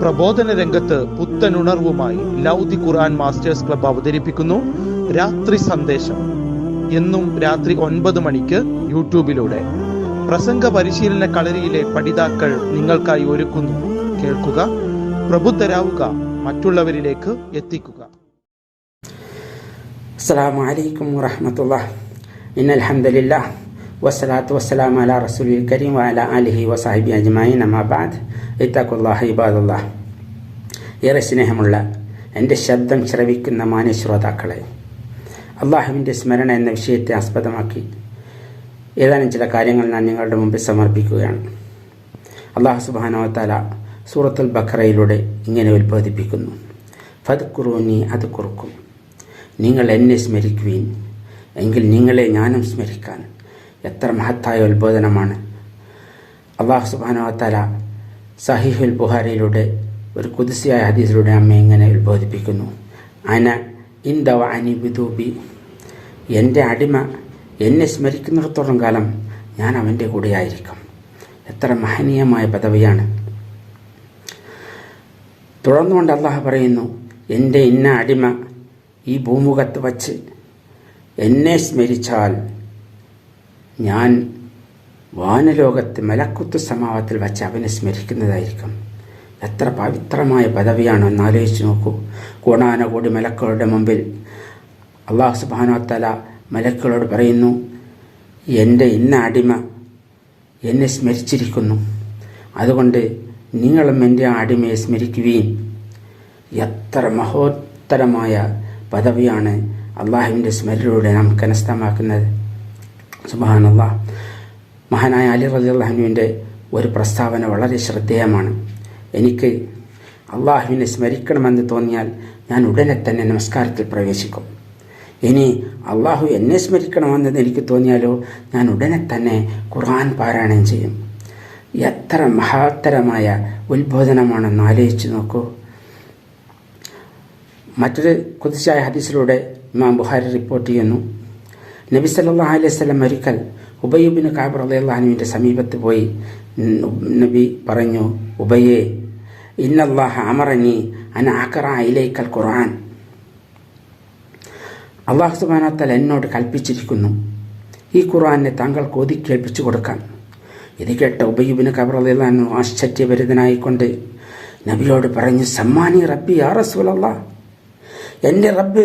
പ്രബോധന രംഗത്ത് പുത്തനുണർവുമായി ലൗദി ഖുർആൻ masters club അവതരിപ്പിക്കുന്നു. രാത്രി സന്ദേശം. എന്നും രാത്രി ഒൻപത് മണിക്ക് യൂട്യൂബിലൂടെ. പ്രസംഗ പരിശീലന കളരിയിലെ പഠിതാക്കൾ നിങ്ങൾക്കായി ഒരുക്കുന്നു. കേൾക്കുക പ്രബുദ്ധരാവുക മറ്റുള്ളവരിലേക്ക് എത്തിക്കുക. അസ്സാം വലൈക്കും വാഹമത്തുള്ള ഇന്നൽഹമില്ല വസ്സലാത്തു വസ്സലാം അല റസൂൽ കരീം അല അലഹി വസാഹിബി അജ്മായി നമാബാദ് ഇത്താക്കുല്ലാഹ ഇബാദുല്ലാഹ്. ഏറെ സ്നേഹമുള്ള എന്റെ ശബ്ദം ശ്രവിക്കുന്ന മാന്യ ശ്രോതാക്കളെ അള്ളാഹുവിന്റെ സ്മരണ എന്ന വിഷയത്തെ ആസ്പദമാക്കി ഏതാനും ചില കാര്യങ്ങൾ ഞാൻ നിങ്ങളുടെ മുമ്പിൽ സമർപ്പിക്കുകയാണ്. അള്ളാഹു സുബാനോത്താല സൂറത്തുൽ ബക്രയിലൂടെ ഇങ്ങനെ ഉത്ബോധിപ്പിക്കുന്നു. ഫത് കുറൂനി അത് കുറുക്കും നിങ്ങൾ എന്നെ സ്മരിക്കുവീൻ. എങ്കിൽ നിങ്ങളെ ഞാനും സ്മരിക്കാൻ. എത്ര മഹത്തായ ഉത്ബോധനമാണ്. അള്ളാഹു സുബാനോത്താല സഹിഹുൽ ബുഹാരിയിലൂടെ ഒരു കുതിസിയായ ഹദീസിലൂടെ അമ്മ ഇങ്ങനെ ഉത്ബോധിപ്പിക്കുന്നു. അന ഇന്ദവ അനി ബിദൂബി. എന്റെ അടിമ എന്നെ സ്മരിക്കുന്നിടത്തോളം കാലം ഞാൻ അവന്റെ കൂടെയായിരിക്കും. എത്ര മഹനീയമായ പദവിയാണ്. തുടർന്നുകൊണ്ട് അള്ളാഹ് പറയുന്നു എന്റെ ഇന്ന അടിമ ഈ ഭൂമുഖത്ത് വച്ച് എന്നെ സ്മരിച്ചാൽ ഞാൻ വാനലോകത്ത് മലക്കുത്തു സമാവത്തിൽ വച്ച് അവനെ സ്മരിക്കുന്നതായിരിക്കും. എത്ര പവിത്രമായ പദവിയാണ് എന്നാലോചിച്ച് നോക്കൂ. കോണാനകോടി മലക്കളുടെ മുമ്പിൽ അള്ളാഹു സുബാനോത്തല മലക്കളോട് പറയുന്നു എന്റെ ഇന്ന അടിമ എന്നെ സ്മരിച്ചിരിക്കുന്നു. അതുകൊണ്ട് നിങ്ങളും എന്റെ അടിമയെ സ്മരിക്കുകയും എത്ര മഹോത്തരമായ പദവിയാണ് അള്ളാഹുവിന്റെ സ്മരണയിലൂടെ നാം കനസ്ഥമാക്കുന്നത് സുബാനല്ലാ മഹാനായ അലി റലി അള്ളാഹുവിന്റെ ഒരു പ്രസ്താവന വളരെ ശ്രദ്ധേയമാണ്. എനിക്ക് അള്ളാഹുവിനെ സ്മരിക്കണമെന്ന് തോന്നിയാൽ ഞാൻ ഉടനെ തന്നെ നമസ്കാരത്തിൽ പ്രവേശിക്കും. ഇനി അള്ളാഹു എന്നെ സ്മരിക്കണമെന്ന് എനിക്ക് തോന്നിയാലോ ഞാൻ ഉടനെ തന്നെ ഖുർആൻ പാരായണം ചെയ്യും. എത്ര മഹത്തരമായ ഉത്ബോധനമാണെന്ന് ആലോചിച്ച് നോക്കൂ. മറ്റൊരു കുതിച്ചായ ഹദീസിലൂടെ ഇമാം ബുഹാരി റിപ്പോർട്ട് ചെയ്യുന്നു. നബി സല്ലാ അലൈഹി സ്വലം ഒരിക്കൽ ഉബയ്യുബിന് കാബ് റളിയല്ലാഹുവിന്റെ സമീപത്ത് പോയി. നബി പറഞ്ഞു ഉബയ്യെ ഇന്നല്ലാഹ അമറനി അന ആക്കറ ഇലൈക്കൽ ഖുർആൻ. അള്ളാഹു സുബാനത്തൽ എന്നോട് കൽപ്പിച്ചിരിക്കുന്നു ഈ ഖുർആനെ താങ്കൾക്ക് ഓതി കേൾപ്പിച്ചു കൊടുക്കാൻ. ഇത് കേട്ട ഉബയ്യുബിന് കബർ റളിയല്ലാഹു ആശ്ചര്യഭരിതനായിക്കൊണ്ട് നബിയോട് പറഞ്ഞു സമ്മാനി റബ്ബി ആ റസൂലല്ല എന്റെ റബ്ബ്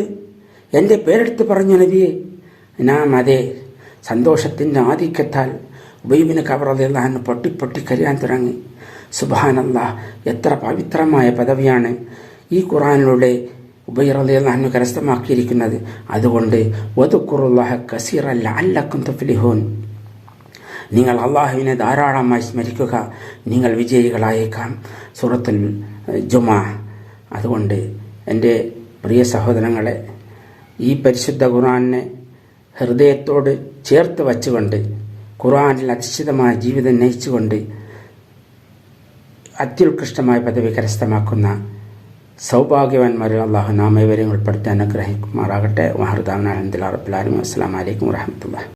എന്റെ പേരെടുത്ത് പറഞ്ഞു നബിയെ നാം അതേ സന്തോഷത്തിന്റെ ആധിക്യത്താൽ ഉബൈബിന് കബറതെല്ലാം പൊട്ടി പൊട്ടി കരയാൻ തുടങ്ങി. സുബാനല്ല എത്ര പവിത്രമായ പദവിയാണ് ഈ ഖുറാനിലൂടെ ഉബൈറലിയല്ലാഹു കരസ്ഥമാക്കിയിരിക്കുന്നത്. അതുകൊണ്ട് നിങ്ങൾ അള്ളാഹുവിനെ ധാരാളമായി സ്മരിക്കുക. നിങ്ങൾ വിജയികളായേക്കാം. സൂറത്തുൽ ജുമാ. അതുകൊണ്ട് എന്റെ പ്രിയ സഹോദരങ്ങളെ ഈ പരിശുദ്ധ ഖുറാനെ ഹൃദയത്തോട് ചേർത്ത് വച്ചുകൊണ്ട് ഖുറാനിൽ അധിഷ്ഠിതമായ ജീവിതം നയിച്ചുകൊണ്ട് അത്യുത്കൃഷ്ടമായ പദവി കരസ്ഥമാക്കുന്ന സൗഭാഗ്യവാന്മാരെ അള്ളാഹു നാമേവരെയും ഉൾപ്പെടുത്തി അനുഗ്രഹിക്കുമാറാകട്ടെ. മഹർദാൻ അലഹദില്ല അസ്സാം വലൈക്കും വാഹമത്തുള്ള